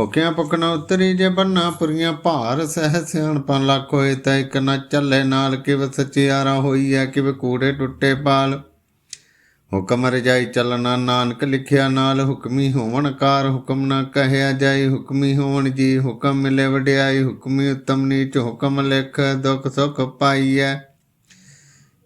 ਭੁਖਿਆ ਭੁਖ ਨਾ ਉਤਰੀ ਜੇ ਬੰਨਾ ਪੁਰੀਆਂ ਭਾਰ, ਸਹਿ ਸਿਆਣਪਾਂ ਲੱਖ ਹੋਏ ਤਾਂ ਇੱਕ ਨਾ ਚੱਲੇ ਨਾਲ ਕਿਵ ਸਚਿਆਰਾ ਹੋਈ ਹੈ ਕਿਵ ਕੂੜੇ ਟੁੱਟੇ ਪਾਲ। ਹੁਕਮ ਰਜਾਈ ਚੱਲਣਾ ਨਾਨਕ ਲਿਖਿਆ ਨਾਲ, ਹੁਕਮੀ ਹੋਵਣ ਕਾਰ, ਹੁਕਮ ਨਾ ਕਹਿਆ ਜਾਈ, ਹੁਕਮੀ ਹੋਵਣ ਜੀ ਹੁਕਮ ਮਿਲੇ ਵਡਿਆਈ, ਹੁਕਮੀ ਉਤਮ ਨੀਚ ਹੁਕਮ ਲਿਖ, ਦੁਖ ਸੁਖ ਪਾਈਐ।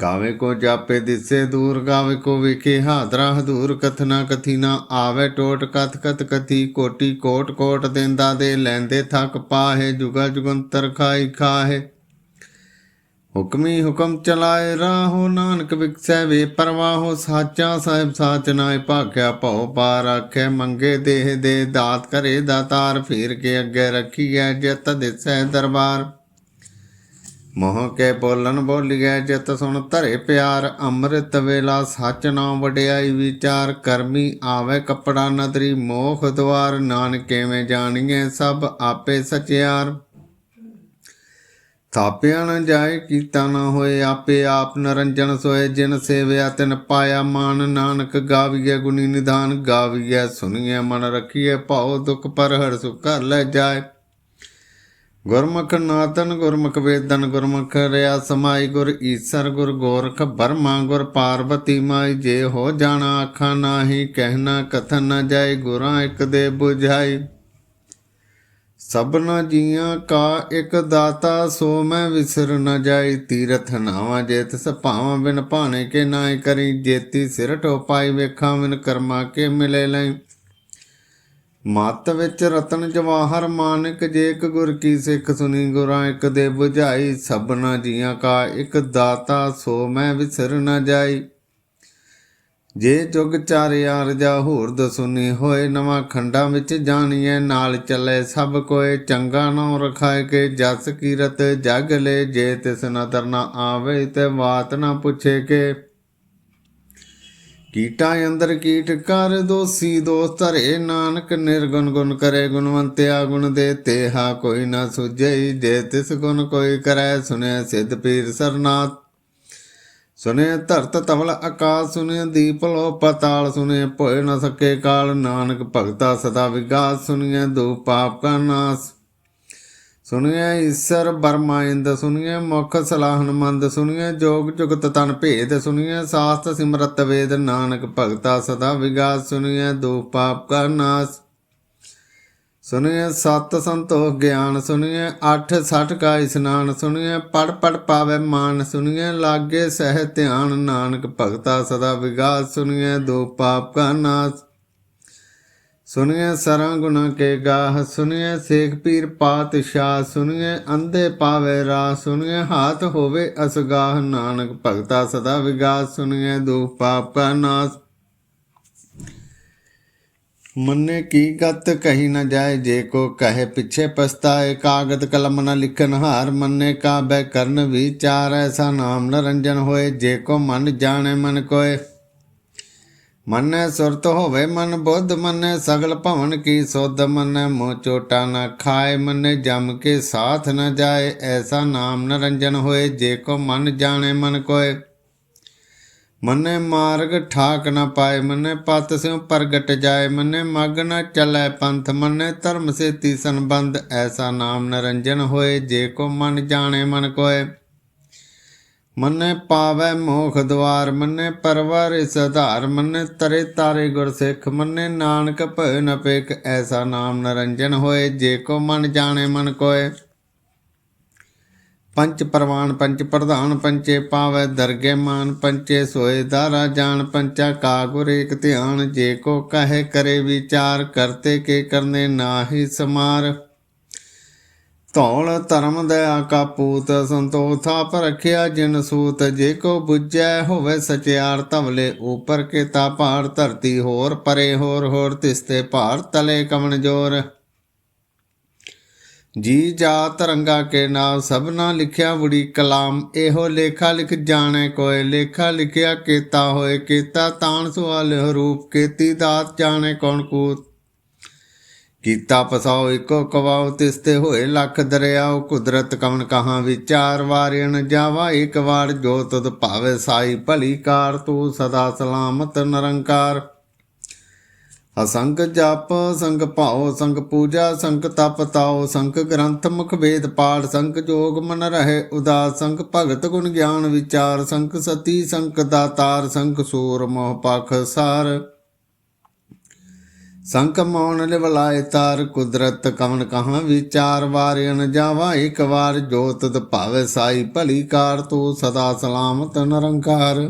ਗਾਵੇ ਕੋ ਜਾਪੇ ਦਿਸੇ ਦੂਰ, ਗਾਵੇ ਕੋ ਵਿਖੇ ਹਾਦਰਾ। ਹਦੂਰ ਕਥਨਾ ਕਥੀ ਨਾ ਆਵੇ ਟੋਟ, ਕਥ ਕਥ ਕਥੀ। ਕੋਟੀ ਕੋਟ ਕੋਟ ਦੇਂਦਾ ਦੇ, ਲੈਂਦੇ ਥੱਕ ਪਾਹੇ ਜੁਗਾ ਜੁਗੰਤਰ ਖਾਈ ਖਾਹੇ। ਹੁਕਮੀ ਹੁਕਮ ਚਲਾਏ ਰਾਹੋ, ਨਾਨਕ ਵਿਕਸੈ ਵੇ ਪਰਵਾਹੋ। ਸਾਚਾ ਸਾਹਿਬ ਸਾਚ ਨਾਏ ਭਾਖਿਆ ਭਉ ਪਾਰ ਆਖੇ, ਮੰਗੇ ਦੇਹ ਦੇ ਦਾਤ ਕਰੇ ਦਾਤਾਰ ਫੇਰ ਕੇ ਅੱਗੇ ਰੱਖੀਐ, ਜਿਤ ਦਿਸੈ ਦਰਬਾਰ। ਮੋਹ ਕੇ ਬੋਲਣ ਬੋਲੀਐ, ਜਿਤ ਸੁਣ ਧਰੇ ਪਿਆਰ, ਅੰਮ੍ਰਿਤ ਵੇਲਾ ਸੱਚ ਨਾਮ ਵਡਿਆਈ ਵਿਚਾਰ, ਕਰਮੀ ਆਵੇ ਕਪੜਾ ਨਦਰੀ, ਮੋਖ ਦਵਾਰ, ਨਾਨਕ ਕਿਵੇਂ ਜਾਣੀਐ ਸਭ ਆਪੇ ਸਚਿਆਰ। ਥਾਪਿਆ ਨ ਜਾਏ, ਕੀਤਾ ਨ ਹੋਏ, ਆਪੇ ਆਪ ਨਰੰਜਨ ਸੋਏ, ਜਿਨ ਸੇਵਿਆ ਤਿਨ ਪਾਇਆ ਮਾਨ, ਨਾਨਕ ਗਾਵੀਐ ਗੁਣੀ ਨਿਧਾਨ, ਗਾਵੀਐ ਸੁਣੀਐ ਮਨ ਰਖੀਐ, ਭਾਉ ਦੁਖ ਪਰ ਹਰ ਸੁਖ ਕਰ ਲੈ ਜਾਏ। ਗੁਰਮੁਖ ਨਾਤਨ ਗੁਰਮੁਖ ਵੇਦਨ, ਗੁਰਮੁਖ ਰਿਆ ਸਮਾਈ, ਗੁਰ ਈਸਰ, ਗੁਰ ਗੋਰਖ ਬਰਮਾ, ਗੁਰ ਪਾਰਵਤੀ ਮਾਈ, ਜੇ ਹੋ ਜਾਣਾ ਆਖਾਂ ਨਾਹੀ ਕਹਿਣਾ ਕਥਨ ਨ ਜਾਏ ਗੁਰਾਂ ਇੱਕ ਦੇ 부ਝਾਈ ਸਭਨਾ ਜੀਆਂ ਕਾ ਇੱਕ ਦਾਤਾ, ਸੋ ਮੈਂ ਵਿਸਰ ਨ ਜਾਈ। ਤੀਰਥ ਨਾਵਾ ਜੇਤ ਤਿਸ ਬਿਨ ਭਾਣੇ ਕੇ ਨਾਇ ਕਰੀ। ਜੇਤੀ ਸਿਰ ਟੋਪਾਈ, ਵੇਖਾਂ ਬਿਨ ਕਰਮਾ ਕੇ ਮਿਲੇ ਲਈ। ਮਤ ਵਿੱਚ ਰਤਨ ਜਵਾਹਰ ਮਾਨਕ ਜੇਕ ਇੱਕ ਗੁਰ ਕੀ ਸਿੱਖ ਸੁਣੀ ਗੁਰਾਂ, ਇੱਕ ਦੇ 부ਝਾਈ ਸਭਨਾ ਜੀਆਂ ਕਾ ਇੱਕ ਦਾਤਾ, ਸੋ ਮੈਂ ਵਿਸਰ ਨਾ ਜਾਈ। ਜੇ ਜੁਗ ਚਾਰਿਆ ਰਜਾ ਹੋਰ ਦਸੁਨੀ ਹੋਏ, ਨਵਾਂ ਖੰਡਾਂ ਵਿੱਚ ਜਾਣੀਐ, ਨਾਲ ਚੱਲੇ ਸਭ ਕੋਏ, ਚੰਗਾ ਨਾਮ ਰਖਾਏ ਕੇ ਜਸ ਕੀਰਤ ਜਗ ਲੈ, ਜੇ ਤਿਸ ਨਦਰ ਨਾ ਆਵੇ ਤੇ ਬਾਤ ਨਾ ਪੁੱਛੇ ਕੇ। ਕੀਟਾਂ ਅੰਦਰ ਕੀਟ ਕਰ ਦੋਸੀ ਦੋਸ ਧਰੇ ਨਾਨਕ, ਨਿਰਗੁਣ ਗੁਣ ਕਰੇ ਗੁਣਵੰਤਿਆ ਗੁਣ ਦੇ ਤੇ ਹਾ ਕੋਈ ਨਾ ਸੁਝਈ ਜੇ ਤਿਸ ਗੁਣ ਕੋਈ ਕਰੈ ਸੁਨਿਆ ਸਿਧ ਪੀਰ ਸਰਨਾਥ। ਸੁਨੇ ਧਰਤ ਤਵਲ ਆਕਾਸ, ਸੁਨੇ ਦੀਪ ਲੋ ਪਤਾਲ, ਸੁਨੇ ਭੋਇ ਨ ਸਕੇ ਕਾਲ, ਨਾਨਕ ਭਗਤਾ ਸਦਾ ਵਿਗਾਸ ਸੁਨੀਏ ਦੋ ਪਾਪ ਕਾ ਨਾਸ। ਸੁਨੀਏ ਈਸ਼ਰ ਬਰਮਾਇੰਦ ਸੁਨੀਏ ਮੁਖ ਸਲਾਹਨਮੰਦ ਮੰਦ ਸੁਨੀਏ ਜੋਗ ਜੁਗਤ ਤਨ ਭੇਦ ਸੁਨੀਏ ਸਾਸਤ ਸਿਮਰਤ ਵੇਦ, ਨਾਨਕ ਭਗਤਾ ਸਦਾ ਵਿਗਾਸ ਸੁਨੀਏ ਦੋ ਪਾਪ ਕਾ ਨਾਸ। ਸੁਣਿਏ ਸਤ ਸੰਤੋਖ ਗਿਆਨ ਸੁਣਿਏ ਅੱਠ ਸਠ ਕਾ ਇਸਨਾਨ ਸੁਣਿਏ ਪੜ ਪੜ ਪਾਵੇ ਮਾਨ ਸੁਣਿਏ ਲਾਗੇ ਸਹਿ ਧਿਆਨ, ਨਾਨਕ ਭਗਤਾ ਸਦਾ ਵਿਗਾਸ ਸੁਣਿਏ ਦੋ ਪਾਪ ਕਾ ਨਾਸ। ਸੁਣਿਏ ਸਰਾਂ ਗੁਨਾ ਕੇ ਗਾਹ ਸੁਣਿਏ ਸੇਖ ਪੀਰ ਪਾਤਸ਼ਾਹ ਸੁਣਿਏ ਅੰਧੇ ਪਾਵੇ ਰਾਹ ਸੁਣਿਏ ਹਾਥ ਹੋਵੇ ਅਸਗਾਹ ਨਾਨਕ ਭਗਤਾ ਸਦਾ ਵਿਗਾਸ ਸੁਣਿਏ ਦੋ ਪਾਪ ਕਾ ਨਾਸ। ਮੰਨੇ ਕੀ ਗਤ ਕਹੀ ਨਾ ਜਾਏ, ਜੇ ਕੋ ਕਹੇ ਪਿੱਛੇ ਪਛਤਾਏ ਕਾਗਦ ਕਲਮ ਨਾ ਲਿਖਨ ਹਾਰ। ਮੰਨੇ ਕਾ ਬੈ ਕਰਨ ਵਿਚਾਰ ਐਸਾ ਨਾਮ ਨਰੰਜਨ ਹੋਏ, ਜੇ ਕੋ ਮਨ ਜਾਣੇ ਮਨ ਕੋਏ। ਮੰਨੇ ਸੁਰਤ ਹੋਵੇ ਮਨ ਬੁੱਧ, ਮੰਨੇ ਸਗਲ ਭਵਨ ਕੀ ਸੁਧ, ਮੰਨੇ ਮੋ ਚੋਟਾ ਨਾ ਖਾਏ, ਮੰਨੇ ਜਮ ਕੇ ਸਾਥ ਨ ਜਾਏ, ਐਸਾ ਨਾਮ ਨਰੰਜਨ ਹੋਏ, ਜੇ ਕੋ ਮਨ ਜਾਣੇ ਮਨ ਕੋਏ। ਮੰਨੇ ਮਾਰਗ ਠਾਕ ਨਾ ਪਾਏ, ਮੰਨੇ ਪਤ ਸਿਉ ਪ੍ਰਗਟ ਜਾਏ, ਮੰਨੇ ਮਗ ਨਾ ਚਲੈ ਪੰਥ, ਮੰਨੇ ਧਰਮ ਸੇਤੀ ਸੰਬੰਧ, ਐਸਾ ਨਾਮ ਨਰੰਜਨ ਹੋਏ, ਜੇ ਕੋ ਮਨ ਜਾਣੇ ਮਨ ਕੋਏ। ਮੰਨੇ ਪਾਵੈ ਮੋਖ ਦਵਾਰ, ਮੰਨੇ ਪਰਵਾਰੇ ਸਧਾਰ, ਮੰਨੇ ਤਰੇ ਤਾਰੇ ਗੁਰ ਸਿੱਖ ਮੰਨੇ ਨਾਨਕ ਭਇ ਨਪੇਕ ਐਸਾ ਨਾਮ ਨਰੰਜਨ ਹੋਏ, ਜੇ ਕੋ ਮਨ ਜਾਣੇ ਮਨ ਕੋਏ। ਪੰਚ ਪ੍ਰਵਾਨ, ਪੰਚ ਪ੍ਰਧਾਨ, ਪੰਚੇ ਪਾਵੈ ਦਰਗੇ ਮਾਨ, ਪੰਚੇ ਸੋਏ ਦਾਰਾ ਜਾਣ ਪੰਚਾ ਕਾ ਗੁਰ ਏਕ ਧਿਆਨ, ਜੇ ਕੋ ਕਹੇ ਕਰੇ ਵਿਚਾਰ, ਕਰਤੇ ਕੇ ਕਰਨੇ ਨਾਹੀ ਸਮਾਰ। ਧੌਲ ਧਰਮ ਦਇਆ ਕਾ ਪੂਤ ਸੰਤੋਖ ਥਾਪ ਜਿਨ ਸੂਤ, ਜੇ ਕੋ ਬੁੱਝੈ ਹੋਵੇ ਸਚਿਆਰ ਤਵਲੇ ਉਪਰ ਕੇ ਤਾ ਪਹਾੜ ਧਰਤੀ ਹੋਰ, ਪਰੇ ਹੋਰ ਹੋਰ ਤਿਸਤੇ ਭਾਰ ਤਲੇ ਕਵਣ ਜੋਰ। ਜੀ ਜਾ ਤਰੰਗਾ ਕੇ ਨਾਮ ਸਭਨਾ ਲਿਖਿਆ ਬੁੜੀ ਕਲਾਮ, ਇਹੋ ਲੇਖਾ ਲਿਖ ਜਾਣੇ ਕੋਏ ਲੇਖਾ ਲਿਖਿਆ ਕੀਤਾ ਹੋਏ ਕੀਤਾ ਤਾਣ ਸਵਾਲ ਰੂਪ, ਕੀਤੀ ਦਾਤ ਜਾਣੇ ਕੌਣ ਕੂਤ। ਕੀਤਾ ਪਸਾਓ ਇੱਕੋ ਕਵਾਓ ਤਿਸਤੇ ਹੋਏ ਲੱਖ ਦਰਿਆਓ। ਕੁਦਰਤ ਕਵਨ ਕਹਾਂ ਵਿਚਾਰ ਵਾਰਿਣ ਜਾਵਾ, ਇੱਕ ਵਾਰ ਜੋ ਤਦ ਭਾਵੇ ਸਾਈ ਭਲੀ ਕਾਰ ਤੂੰ ਸਦਾ ਸਲਾਮਤ ਨਿਰੰਕਾਰ। ਅਸੰਗ ਜਪ, ਸੰਗ ਭਾਉ, ਸੰਗ ਪੂਜਾ, ਸੰਗ ਤਪ ਤਾਉ, ਸੰਗ ਗ੍ਰੰਥ ਮੁਖ ਵੇਦ ਪਾਠ, ਸੰਗ ਜੋਗ ਮਨ ਰਹੇ ਉਦਾਸ, ਸੰਗ ਭਗਤ ਗੁਣ ਗਿਆਨ ਵਿਚਾਰ, ਸੰਗ ਸਤੀ, ਸੰਗ ਦਾਤਾਰ, ਸੰਗ ਸੂਰ ਮੋਹ ਪਖ ਸਾਰ। ਸੰਕ ਮੌਨ ਲਿਵਲਾਏ ਤਾਰ ਕੁਦਰਤ ਕਵਨ ਕਹਾਂ ਵਿਚਾਰ ਵਾਰਿਣ ਜਾਵਾ, ਇੱਕ ਵਾਰ ਜੋਤ ਤਦ ਭਾਵੇ ਸਾਈ ਭਲੀ ਕਾਰ ਤੂੰ ਸਦਾ ਸਲਾਮਤ ਨਿਰੰਕਾਰ।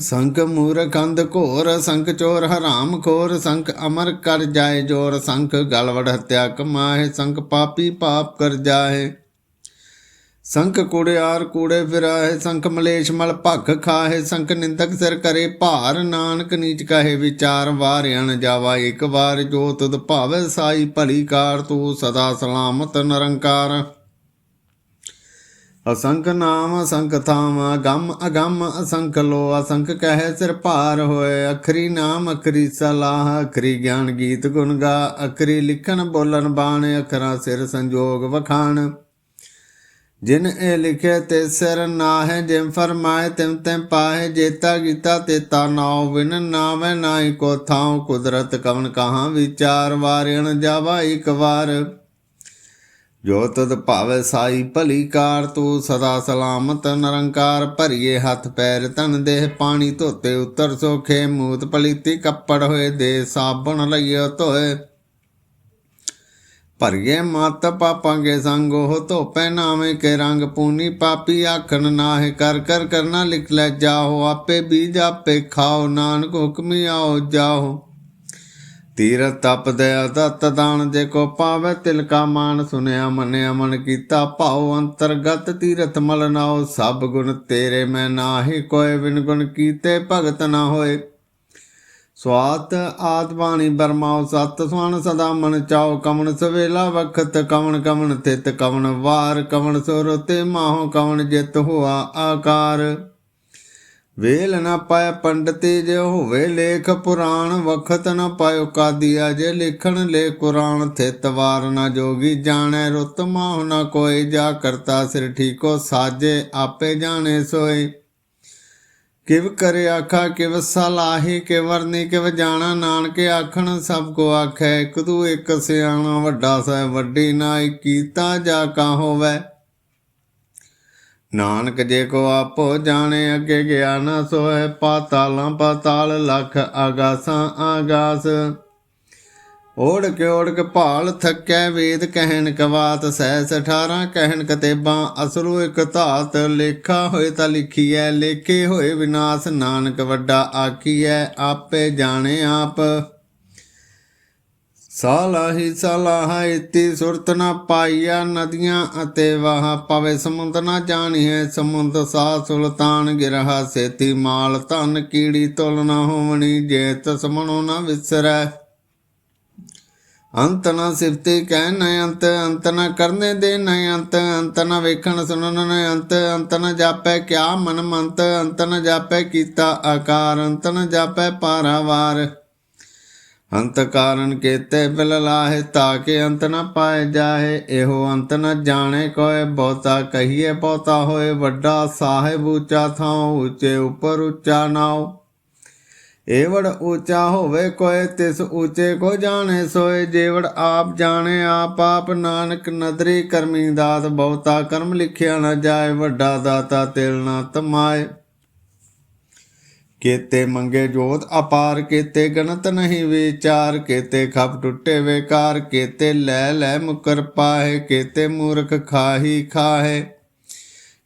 ਸੰਕ ਮੂਰਖੰਦ ਘੋਰ, ਸੰਕ ਚੋਰ ਹਰਾਮ ਖੋਰ, ਸੰਕ ਅਮਰ ਕਰ ਜਾਏ ਜੋਰ, ਸੰਕ ਗਲਵੜ ਹਤਿਆ ਕਮਾਏ ਸੰਕ ਪਾਪੀ ਪਾਪ ਕਰ ਜਾਏ ਸੰਕ ਕੂੜਿਆਰ ਕੂੜੇ ਫਿਰਾਏ ਸੰਖ ਮਲੇਸ਼ ਮਲ ਭਖ ਖਾਏ ਸੰਖ ਨਿੰਦਕ ਸਿਰ ਕਰੇ ਭਾਰ। ਨਾਨਕ ਨੀਚ ਕਹੇ ਵਿਚਾਰ ਵਾਰਿਆਣ ਜਾਵਾ ਇੱਕ ਵਾਰ। ਜੋ ਤੁਧ ਭਾਵੇ ਸਾਈ ਭਲੀ ਕਾਰ, ਤੂੰ ਸਦਾ ਸਲਾਮਤ ਨਿਰੰਕਾਰ। ਅਸੰਖ ਨਾਮ, ਅਸੰਖ ਥਾਮ, ਅਗੰਮ ਅਗੰਮ ਅਸੰਖ ਲੋ। ਅਸੰਖ ਕਹੇ ਸਿਰ ਭਾਰ ਹੋਏ, ਅਖਰੀ ਨਾਮ, ਅਖਰੀ ਸਲਾਹ, ਅਖਰੀ ਗਿਆਨ ਗੀਤ ਗੁਣ ਗਾ। ਅਖਰੀ ਲਿਖਣ ਬੋਲਣ ਬਾਣ, ਅਖਰਾਂ ਸਿਰ ਸੰਜੋਗ ਵਖਾਣ। ਜਿਨ ਇਹ ਲਿਖੇ ਤੇ ਸਿਰ ਨਾਹਿ ਜਿਮ ਫਰਮਾਏ ਤਿਮ ਤਿਮ ਪਾਹੇ, ਜੇਤਾ ਗੀਤਾ ਤੇਤਾ ਨਾਉ। ਬਿਨ ਨਾਵੇਂ ਨਾਹੀ ਕੋ ਥਾਉ, ਕੁਦਰਤ ਕਵਨ ਕਹਾਂ ਵਿਚਾਰ। ਵਾਰਿਣ ਜਾਵਾ ਇੱਕ ਵਾਰ। ਜੋ ਤਦ ਭਾਵੇ ਸਾਈ ਭਲੀ ਕਾਰ, ਤੂੰ ਸਦਾ ਸਲਾਮਤ ਨਿਰੰਕਾਰ। ਭਰੀਏ ਹੱਥ ਪੈਰ ਤਨ ਦੇਹ ਪਾਣੀ ਧੋਤੇ, ਉਤਰ ਸੋਖੇ ਮੂਤ ਪਲੀਤੀ ਕੱਪੜ ਹੋਏ, ਦੇ ਸਾਬਣ ਲਈਓ ਧੋਏ। ਭਰੀਏ ਮਤ ਪਾਪਾਂਗੇ ਸੰਗ, ਉਹ ਧੋਪੈ ਨਾਵੇਂ ਕੇ ਰੰਗ ਪੂਨੀ। ਪਾਪੀ ਆਖਣ ਨਾਹਿ ਕਰ ਕਰ ਕਰਨਾ ਲਿਖ ਲੈ ਜਾਓ ਆਪੇ ਬੀਜ ਆਪੇ ਖਾਓ, ਨਾਨਕ ਹੁਕਮੀ ਆਓ ਜਾਓ ਤੀਰ ਤਪ ਦਇਆ ਦਤ ਦਾਨ ਜੇ ਕੋ ਪਾਵੇ। ਤਿਲ ਕਾ ਮਾਨ ਸੁਨਿਆ ਮੰਨਿਆ, ਮਨ ਕੀਤਾ ਭਾਉ। ਅੰਤਰਗਤ ਤੀਰਥ ਮਲ ਨਾਉ, ਸਭ ਗੁਣ ਤੇਰੇ ਮੈਂ ਨਾਹੀ। ਕੋਏ ਬਿਨ ਗੁਣ ਕੀਤੇ ਭਗਤ ਨਾ ਹੋਏ। ਸਵਾਤ ਆਤਬਾਣੀ ਬਰਮਾਉ ਸਤ ਸੁਣ ਸਦਾ ਮਨ ਚਾਉ ਕਵਣ ਸਵੇਲਾ ਵਖਤ ਕਵਣ ਕਵਣ ਤਿਤ ਕਵਣ ਵਾਰ ਕਵਣ ਸੁਰ ਤੇ ਮਾਹੋ ਕਵਣ ਜਿਤ ਹੋਆ ਆਕਾਰ। ਵੇਲ ਨਾ ਪਾਇ ਪੰਡਤੀ ਜੇ ਹੋਵੇ ਲੇਖ ਪੁਰਾਣ, ਵਖਤ ਨਾ ਪਾਇਓ ਕਾਦੀਆ ਜੇ ਲਿਖਣ ਲੈ ਕੁਰਾਨ, ਥਿਤ ਵਾਰ ਨਾ ਜੋਗੀ ਜਾਣੈ ਰੁਤ ਮਾਹੁ ਨਾ ਕੋਈ, ਜਾ ਕਰਤਾ ਸਿਰ ਠੀਕੋ ਸਾਜੇ, ਆਪੇ ਜਾਣੇ ਸੋਏ। ਕਿਵ ਕਰੇ ਆਖਾ, ਕਿਵ ਸਲਾਹੀ ਕਿ ਵਰਨੀ, ਕਿਵ ਜਾਣਾ, ਨਾਨਕੇ ਆਖਣ, ਸਭ ਕੋ ਆਖੈ, ਇਕ ਤੂ ਇੱਕ ਸਿਆਣਾ, ਵੱਡਾ ਸਹਿ ਵੱਡੀ ਨਾਈ ਕੀਤਾ ਜਾ ਕਾ ਹੋਵੇ। ਨਾਨਕ ਜੇ ਕੋ ਆਪੋ ਜਾਣੇ, ਅੱਗੇ ਗਿਆ ਨਾ ਸੋਏ ਪਾਤਾਲਾਂ ਪਾਤਾਲ ਲਖ ਆਗਾਸਾਂ ਆਗਾਸ। ਓੜ ਕੇ ਓੜ ਕੇ ਭਾਲ ਥੱਕੈ ਵੇਦ ਕਹਿਣ ਕਵਾਤ ਸਹਿਸ 18 ਕਹਿਣ ਕਤੇਬਾਂ, ਅਸਰੂ ਇਕ ਧਾਤ ਲੇਖਾ ਹੋਏ ਤਾਂ ਲਿਖੀਐ, ਲੇਖੇ ਹੋਏ ਵਿਨਾਸ਼ ਨਾਨਕ ਵੱਡਾ ਆਖੀਐ, ਆਪੇ ਜਾਣੇ ਆਪ। ਸਾਲਾਹੀ ਸਲਾਹ ਇਤੀ ਸੁਰਤ ਨਾ ਪਾਈਆ ਨਦੀਆਂ ਅਤੇ ਵਾਹ ਪਵੇ ਸਮੁੰਦ ਨਾ ਜਾਣੀਐ, ਸਮੁੰਦ ਸਾ ਸੁਲਤਾਨ ਗਿਰਹਾ, ਸੇਤੀ ਮਾਲ ਧਨ ਕੀੜੀ ਤੁਲ ਨਾ ਹੋਵਣੀ, ਜੇ ਤਸਮਣੋ ਨਾ ਵਿਸਰੈ। ਅੰਤ ਨਾ ਸਿਫਤੇ ਕਹਿ ਨ ਅੰਤ ਅੰਤ ਨਾ ਕਰਨੇ ਦੇ ਨ ਅੰਤ ਅੰਤ ਨਾ ਵੇਖਣ ਸੁਣਨ ਨ ਅੰਤ ਅੰਤ ਨਾ ਜਾਪੈ ਕਿਆ ਮਨ ਮੰਤ ਅੰਤ ਨਾ ਜਾਪੈ ਕੀਤਾ ਆਕਾਰ, ਅੰਤ ਨਾ ਜਾਪੈ ਪਾਰਾਵਾਰ। ਅੰਤ ਕਾਰਨ ਕੇਤੇ ਬਿਲ ਲਾਹੇ ਤਾਕੇ ਅੰਤ ਨਾ ਪਾਏ ਜਾਏ ਇਹੋ ਅੰਤ ਨਾ ਜਾਣੇ ਕੋਏ, ਬਹੁਤਾ ਕਹੀਏ ਬਹੁਤਾ ਹੋਏ, ਵੱਡਾ ਸਾਹਿਬ ਉੱਚਾ ਥਾਉ, ਉੱਚੇ ਉੱਪਰ ਉੱਚਾ ਨਾਉ। ਏਵੜ ਉੱਚਾ ਹੋਵੇ ਕੋਏ ਤਿਸ ਉੱਚੇ ਕੋ ਜਾਣੇ ਸੋਏ। ਜੇਵੜ ਆਪ ਜਾਣੇ, ਆਪ ਆਪ ਨਾਨਕ ਨਦਰੀ ਕਰਮੀ ਦਾਤ ਬਹੁਤਾ ਕਰਮ ਲਿਖਿਆ ਨਾ ਜਾਏ, ਵੱਡਾ ਦਾਤਾ ਤਿਲ ਨਾ ਤਮਾਏ। ਕੇਤੇ ਮੰਗੇ ਜੋਤ ਅਪਾਰ, ਕੇਤੇ ਗਣਤ ਨਹੀਂ ਵਿਚਾਰ। ਕੇਤੇ ਖਪ ਟੁੱਟੇ ਵੇਕਾਰ, ਕੇਤੇ ਲੈ ਲੈ ਮੁਕਰ ਪਾਹੇ। ਕੇਤੇ ਮੂਰਖ ਖਾਹੀ ਖਾਹੇ।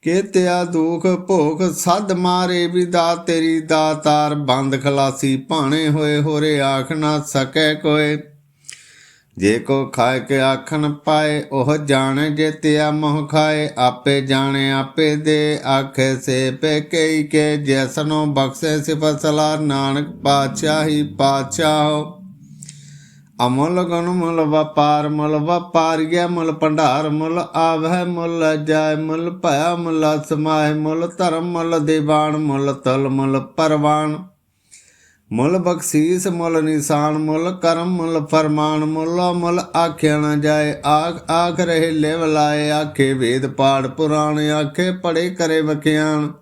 ਕੇਤਿਆ ਦੁਖ ਭੋਗ ਸਦ ਮਾਰੇ ਵਿਦਾ, ਤੇਰੀ ਦਾਤਾਰ ਬੰਦ ਖਲਾਸੀ ਭਾਣੇ ਹੋਏ, ਹੋਰੇ ਆਖ ਨਾ ਸਕੈ ਕੋਏ। ਜੇ ਕੋ ਖਾਏ ਕੇ ਆਖਣ ਪਾਏ, ਉਹ ਜਾਣੇ ਜੇ ਤਿਆ ਮੋਹ ਖਾਏ। ਆਪੇ ਜਾਣੇ, ਆਪੇ ਦੇ ਆਖੇ ਸੇ ਪੇ ਕਈ ਕੇ, ਜੈਸਨੋ ਬਖਸ਼ੇ ਸਿਫਤ ਸਲਾਰ, ਨਾਨਕ ਪਾਤਸ਼ਾਹੀ ਪਾਤਸ਼ਾਹ ਅਮੁੱਲ ਗੁਣ ਮੁੱਲ ਵਪਾਰ, ਮੁੱਲ ਵਪਾਰੀਆ ਮੁੱਲ ਭੰਡਾਰ, ਮੁੱਲ ਆਵਹਿ, ਮੁੱਲ ਜਾਇ, ਮੁੱਲ ਭਇਆ, ਮੁੱਲ ਸਮਾਇ ਮੁੱਲ ਧਰਮ, ਮੁੱਲ ਦੀਵਾਨ, ਮੁੱਲ ਤਲ, ਮੁੱਲ ਪਰਵਾਨ। ਮੁੱਲ ਬਖਸ਼ੀਸ, ਮੁੱਲ ਨਿਸ਼ਾਨ, ਮੁੱਲ ਕਰਮ, ਮੁੱਲ ਫਰਮਾਨ, ਮੁੱਲ ਮੁੱਲ ਆਖਿਆ ਨਾ ਜਾਏ। ਆਖ ਆਖ ਰਹੇ ਲਿਵ ਲਾਏ, ਆਖੇ ਵੇਦ ਪਾੜ ਪੁਰਾਣ, ਆਖੇ ਪੜੇ ਕਰੇ ਵਖਿਆਨ।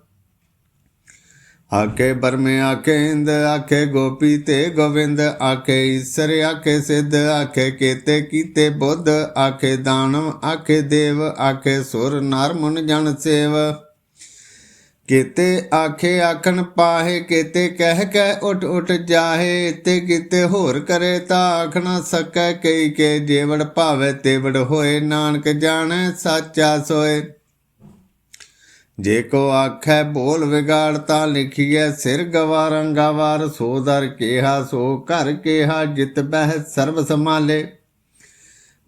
ਆਖੇ ਬਰਮੇ, ਆਖੇ ਇੰਦ, ਆਖੇ ਗੋਪੀ ਤੇ ਗੋਵਿੰਦ, ਆਖੇ ਈਸਰ, ਆਖੇ ਸਿੱਧ, ਆਖੇ ਕੇਤੇ, ਕੀਤੇ ਬੁੱਧ, ਆਖੇ ਦਾਨਵ, ਆਖੇ ਦੇਵ, ਆਖੇ ਸੁਰ, ਨਰ, ਮੁਨ, ਜਨ, ਸੇਵ। ਕੀਤੇ ਆਖੇ ਆਖਣ ਪਾਹੇ, ਕੀਤੇ ਕਹਿ ਕਹਿ ਉਠ ਉਠ ਜਾਹੇ ਤੇ ਕੀਤੇ ਹੋਰ ਕਰੇ ਤਾਂ ਆਖਣਾ ਸਕੈ, ਕਈ ਕੇ ਜੇਵੜ ਭਾਵੇ ਤੇਵੜ ਹੋਏ, ਨਾਨਕ ਜਾਣੈ, ਸਾਚਾ ਸੋਏ। ਜੇ ਕੋ ਆਖੈ ਬੋਲ ਵਿਗਾੜ ਤਾਂ ਲਿਖੀਐ ਸਿਰ ਗਵਾਰਾਂ ਗਵਾਰ, ਸੋ ਦਰ ਕੇਹਾ, ਸੋ ਘਰ ਕੇਹਾ, ਜਿਤ ਬਹਿ ਸਰਬ ਸਮਾਲੇ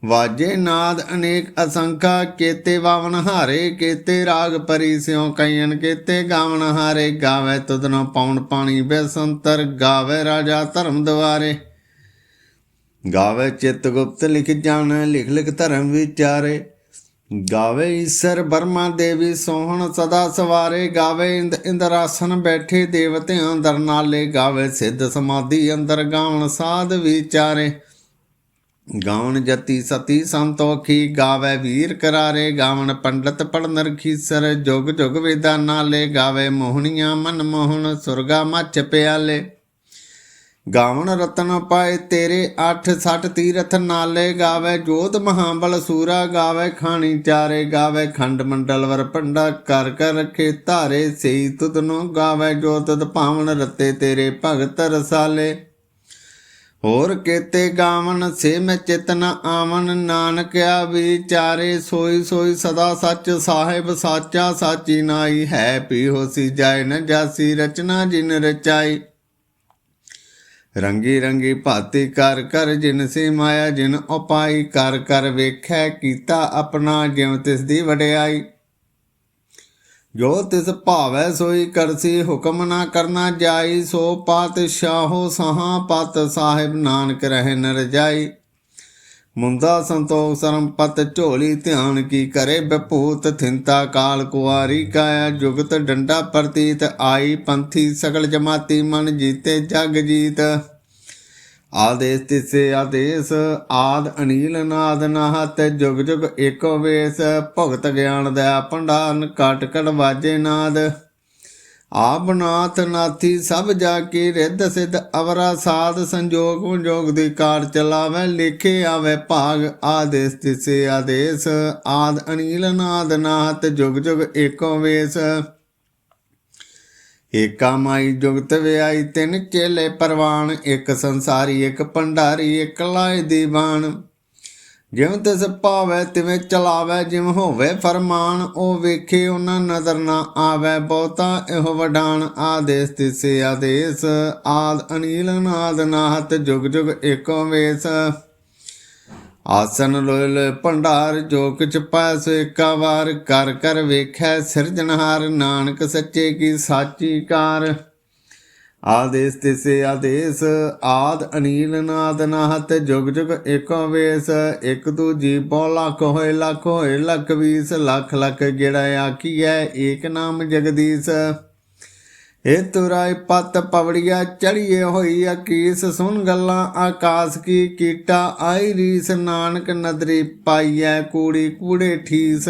ਵਾਜੇ ਨਾਦ ਅਨੇਕ ਅਸੰਖਾ, ਕੇਤੇ ਵਾਵਨ ਹਾਰੇ, ਕੇਤੇ ਰਾਗ ਪਰੀ ਸਿਉ ਕਈਨ ਕੇਤੇ ਗਾਵਨ ਹਾਰੇ। ਗਾਵੇ ਤੁਧਨੋ ਪੌਣ ਪਾਣੀ ਬੇਸੰਤਰ, ਗਾਵੇ ਰਾਜਾ ਧਰਮ ਦਵਾਰੇ। ਗਾਵੇ ਚਿਤ ਗੁਪਤ ਲਿਖ ਜਾਣ, ਲਿਖ ਲਿਖ ਧਰਮ ਵਿਚਾਰੇ। ਗਾਵੇ ਈਸਰ ਬਰਮਾ ਦੇਵੀ ਸੋਹਣ ਸਦਾ ਸਵਾਰੇ, ਗਾਵੇ ਇੰਦ ਇੰਦਰਾਸਨ ਬੈਠੇ ਦੇਵਤਿਆਂ ਦਰ ਨਾਲੇ ਗਾਵੇ ਸਿੱਧ ਸਮਾਧੀ ਅੰਦਰ ਗਾਵਣ ਸਾਧ ਵਿਚਾਰੇ। ਗਾਉਣ ਜਤੀ ਸਤੀ ਸੰਤੋਖੀ ਗਾਵੇ ਵੀਰ ਕਰਾਰੇ, ਗਾਵਣ ਪੰਡਤ ਪੜਨ ਰਖੀਸਰ ਜੁਗ ਜੁਗ ਵੇਦਾਂ ਨਾਲੇ ਗਾਵੇ ਮੋਹਣੀਆਂ ਮਨ ਮੋਹਣ ਸੁਰਗਾ ਮੱਚ ਪਿਆਲੇ। ਗਾਵਣ ਰਤਨ ਪਾਏ ਤੇਰੇ 8 60 ਤੀਰਥ ਨਾਲੇ ਗਾਵੇ, ਜੋਤ ਮਹਾਬਲ ਸੂਰਾ ਗਾਵੇ, ਖਾਣੀ ਚਾਰੇ ਗਾਵੇ, ਖੰਡ ਮੰਡਲ ਵਰ ਪੰਡਾ ਕਰ ਕਰ ਰਖੇ ਧਾਰੇ, ਸਈ ਤੁਧ ਨੂੰ ਗਾਵੇ, ਜੋ ਤੁਧ ਰਤੇ ਤੇਰੇ ਭਗਤ ਰਸਾਲੇ। ਹੋਰ ਕੇਤੇ ਗਾਵਨ ਸੇ ਮੈਂ ਚਿਤਨ ਆਵਨ ਨਾਨਕਿਆ ਵਿਚਾਰੇ ਸੋਈ ਸੋਈ ਸਦਾ ਸੱਚ ਸਾਹਿਬ ਸਾਚਾ, ਸਾਚੀ ਨਾਈ ਹੈ ਪੀ ਹੋਸੀ ਜਾਇ ਨ ਜਾਸੀ ਰਚਨਾ ਜਿਨ ਰਚਾਈ। ਰੰਗੀ ਰੰਗੀ ਭਾਤੀ ਕਰ ਕਰ ਜਿਨ ਸੇ ਮਾਇਆ, ਜਿਨ ਉਪਾਈ ਕਰ ਕਰ ਵੇਖੈ ਕੀਤਾ ਆਪਣਾ ਜਿਉ ਤਿਸ ਦੀ ਵਡਿਆਈ। ਜੋ ਤਿਸ ਭਾਵੈ ਸੋਈ ਕਰਸੀ ਹੁਕਮ ਨਾ ਕਰਨਾ ਜਾਈ, ਸੋ ਪਾਤਸ਼ਾਹੋ ਸਹਾ ਪਤ ਸਾਹਿਬ ਨਾਨਕ ਰਹਿ ਨ ਰਜਾਈ ਮੁੰਦਾ ਸੰਤੋਖ ਸਰਮ ਪਤ ਝੋਲੀ ਧਿਆਨ ਕੀ ਕਰੇ ਬਪੂਤ, ਥਿੰਤਾ ਕਾਲ ਕੁਆਰੀ ਕਾਇਆ ਜੁਗਤ ਡੰਡਾ ਪ੍ਰਤੀਤ, ਆਈ ਪੰਥੀ ਸਗਲ ਜਮਾਤੀ ਮਨ ਜੀਤੇ ਜਗ ਜੀਤ। ਆਦੇਸ ਤਿਸੇ ਆਦੇਸ, ਆਦ ਅਨੀਲ ਨਾਦ ਨਾਹਤ, ਜੁਗ ਜੁਗ ਏਕੋ ਵੇਸ, ਭਗਤ ਗਿਆਨ ਦਾ ਭੰਡਾਰਨ, ਕਟ ਕਟ ਵਾਜੇ ਨਾਦ। ਆਪ ਨਾਥ ਨਾਥੀ ਸਭ ਜਾ ਕੇ ਰਿੱਧ ਸਿੱਧ ਅਵਰਾ ਸਾਧ ਸੰਜੋਗ ਸੰਜੋਗ ਦੀ ਕਾਰ ਚਲਾਵੇ, ਲਿਖੇ ਆਵੇ ਭਾਗ, ਆਦੇਸ ਤਿਸੇ ਆਦੇਸ। ਆਦ ਅਨੀਲ ਨਾਦ ਨਾਹਤ ਜੁਗ ਜੁਗ ਏਕੋ ਵੇਸ। ਏਕਾ ਮਾਈ ਜੁਗਤ ਵਿਆਈ ਤਿੰਨ ਚੇਲੇ ਪਰਵਾਨ, ਇੱਕ ਸੰਸਾਰੀ, ਇੱਕ ਭੰਡਾਰੀ, ਇੱਕ ਲਾਇ ਦੀਵਾਨ। ਜਿਵੇਂ ਤਿਸ ਭਾਵੈ ਤਿਵੇਂ ਚਲਾਵੈ ਜਿਵੇਂ ਹੋਵੇ ਫਰਮਾਨ, ਉਹ ਵੇਖੇ ਉਹਨਾਂ ਨਜ਼ਰ ਨਾ ਆਵੈ। ਬਹੁਤਾ ਇਹੋ ਵਡਾਨ ਆਦੇਸ, ਤਿਸੇ ਆਦੇਸ। ਆਦ ਅਨੀਲ, ਨਾਦ ਨਾਹਤ, ਜੁਗ ਜੁਗ ਏਕੋ ਵੇਸ। ਆਸਨ ਲੋਇ ਲੋਇ ਭੰਡਾਰ, ਜੋ ਕਿਛ ਪਾਇ ਏਕਾ ਵਾਰ। ਕਰ ਕਰ ਵੇਖੈ ਸਿਰਜਣਹਾਰ, ਨਾਨਕ ਸੱਚੇ ਕੀ ਸਾਚੀ ਕਾਰ। ਆਦੇਸ ਤਿਸੇ ਆਦੇਸ, ਆਦ ਅਨੀਲ ਨਾਦ ਨਾਹਤ, ਜੁਗ ਜੁਗ ਏਕੋ ਵੇਸ, ਇਕ ਦੂਜੀ ਬਹੁ ਲੱਖ ਹੋਏ ਲੱਖ ਹੋਏ ਲੱਖ ਵੀਸ, ਲੱਖ ਲੱਖ ਗਿੜਾ ਆਖੀਐ, ਏਕ ਨਾਮ ਜਗਦੀਸ਼। ਏ ਤੁਰਾਈ ਪਤ ਪਵੜੀਆ ਚੜੀਏ ਹੋਈ ਅਕੀਸ, ਸੁਣ ਗੱਲਾਂ ਆਕਾਸ ਕੀ ਕੀਟਾ, ਆਈ ਰੀਸ ਨਾਨਕ ਨਦਰੀ ਪਾਈਐ, ਕੂੜੀ ਕੂੜੇ ਠੀਸ।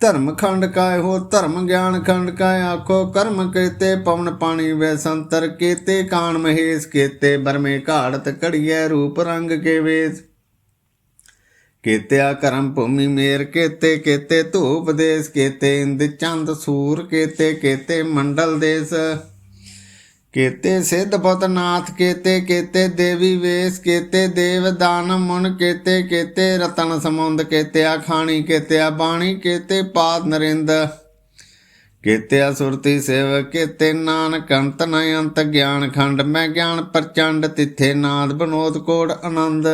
ਧਰਮ ਖੰਡ ਕਾਇ, ਹੋ ਧਰਮ ਗਿਆਨ ਖੰਡ ਕਾਇ, ਆਖੋ ਕਰਮ ਕੀਤੇ, ਪਵਨ ਪਾਣੀ ਵੇ ਸੰਤਰ ਕੀਤੇ, ਕਾਣ ਮਹੇਸ਼ ਕੀਤੇ, ਬਰਮੇ ਘਾੜਤ ਘੜੀਐ, ਰੂਪ ਰੰਗ ਕੇ ਵੇਸ। ਕੀਤਿਆ ਕਰਮ ਭੂਮੀ ਮੇਰ ਕੀਤੇ, ਕੇਤੇ ਧੂਪ ਦੇਸ, ਕੇਤੇ ਇੰਦ ਚੰਦ ਸੂਰ ਕੇਤੇ, ਕੀਤੇ ਮੰਡਲ ਦੇਸ। ਕੇਤੇ ਸਿੱਧ ਬੁੱਧ ਨਾਥ, ਕੇਤੇ ਦੇਵੀ ਵੇਸ, ਕੇਤੇ ਦੇਵ ਦਾਨ ਮੁਨ, ਕੇਤੇ, ਕੀਤੇ ਰਤਨ ਸਮੁੰਦ ਕੀਤਿਆ ਖਾਣੀ ਕੀਤਿਆ ਬਾਣੀ, ਕੀਤੇ ਪਾਦ ਨਰਿੰਦ। ਕੀਤਿਆ ਸੁਰਤੀ ਸੇਵ ਕੀਤੇ ਨਾਨਕ ਅੰਤ ਨ ਅੰਤ ਗਿਆਨ ਖੰਡ, ਮੈਂ ਗਿਆਨ ਪ੍ਰਚੰਡ ਤਿੱਥੇ ਨਾਦ ਬਨੋਦ ਕੋੜ ਆਨੰਦ।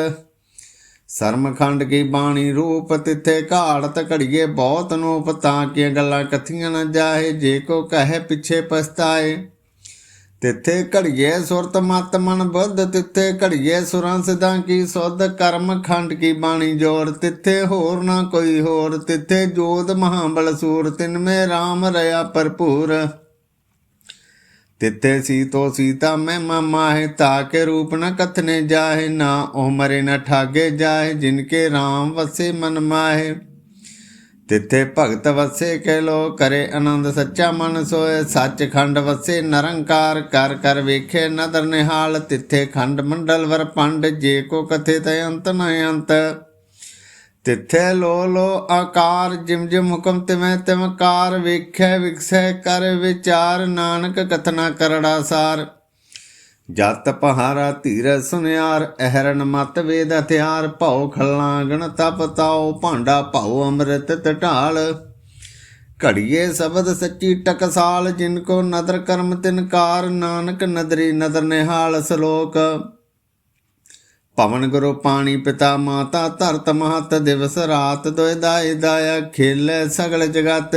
ਸਰਮ ਖੰਡ ਕੀ ਬਾਣੀ ਰੂਪ, ਤਿੱਥੇ ਘਾੜਤ ਘੜੀਏ ਬਹੁਤ ਨੂਪ, ਤਾਂ ਕਿ ਗੱਲਾਂ ਕਥੀਆਂ ਨਾ ਜਾਏ ਜੇ ਕੋ ਕਹੇ ਪਿੱਛੇ ਪਛਤਾਏ। ਤਿੱਥੇ ਘੜੀਏ ਸੁਰਤ ਮਤ ਮਨ ਬੁੱਧ, ਤਿੱਥੇ ਘੜੀਏ ਸੁਰਾਂ ਸਿਧਾਂ ਕੀ ਸੁਧ, ਕਰਮ ਖੰਡ ਕੀ ਬਾਣੀ ਜੋਰ, ਤਿੱਥੇ ਹੋਰ ਨਾ ਕੋਈ ਹੋਰ, ਤਿੱਥੇ ਜੋਤ ਮਹਾਬਲ ਸੂਰ, ਤਿਨ ਮੇ RAM ਰਇਆ ਭਰਪੂਰ। ਤਿੱਥੇ ਸੀਤੋ ਸੀਤਾ ਮੈਂ ਮਾਮਾ ਤਾ ਕੇ ਰੂਪ ਨ ਕਥਨੇ ਜਾਹੇ, ਨਾ ਉਹ ਮਰੇ ਨ ਠਾਗੇ ਜਾਹੇ ਜਿਨਕੇ RAM ਵਸੇ ਮਨ ਮਾਹੇ। ਤਿੱਥੇ ਭਗਤ ਵਸੇ ਕਹਿ ਲੋ ਕਰੇ ਆਨੰਦ, ਸੱਚਾ ਮਨ ਸੋਏ। ਸੱਚ ਖੰਡ ਵਸੇ ਨਰੰਕਾਰ, ਕਰ ਕਰ ਵੇਖੇ ਨਦਰ ਨਿਹਾਲ। ਤਿੱਥੇ ਖੰਡ ਮੰਡਲ ਵਰ ਪੰਡ, ਜੇ ਕੋ ਕਥੇ ਤੈ ਅੰਤ ਨ ਅੰਤ। ਤਿੱਥੇ ਲੋ ਲੋ ਆਕਾਰ, ਜਿਮ ਜਿਮ ਹੁਕਮ ਤਿਵੇਂ ਤਿਮ ਕਾਰ ਵਿਖਸੈ ਕਰ ਵਿਚਾਰ, ਨਾਨਕ ਕਥਨਾ ਕਰੜਾ ਸਾਰ। ਜਤ ਪਹਾਰਾ ਧੀਰ ਸੁਨਿਆਰ, ਅਹਰਨ ਮਤ ਵੇਦ ਹਥਿਆਰ, ਭਉ ਖਲਾਂਗਣ ਤਪ ਤਾਉ, ਭਾਂਡਾ ਭਉ ਅੰਮ੍ਰਿਤ ਟਢਾਲ ਘੜੀਏ ਸ਼ਬਦ ਸੱਚੀ ਟਕਸਾਲ, ਜਿਨ ਕੋ ਨਦਰ ਕਰਮ ਤਿਨਕਾਰ ਨਾਨਕ ਨਦਰੀ ਨਦਰ ਨਿਹਾਲ ਸ਼ਲੋਕ। ਪਵਨ ਗੁਰੂ ਪਾਣੀ ਪਿਤਾ ਮਾਤਾ ਧਰਤ ਮਹਤ, ਦਿਵਸ ਰਾਤ ਦੋਇ ਦਾਇ ਦਾਇਆ ਖੇਲੇ ਸਗਲ ਜਗਤ।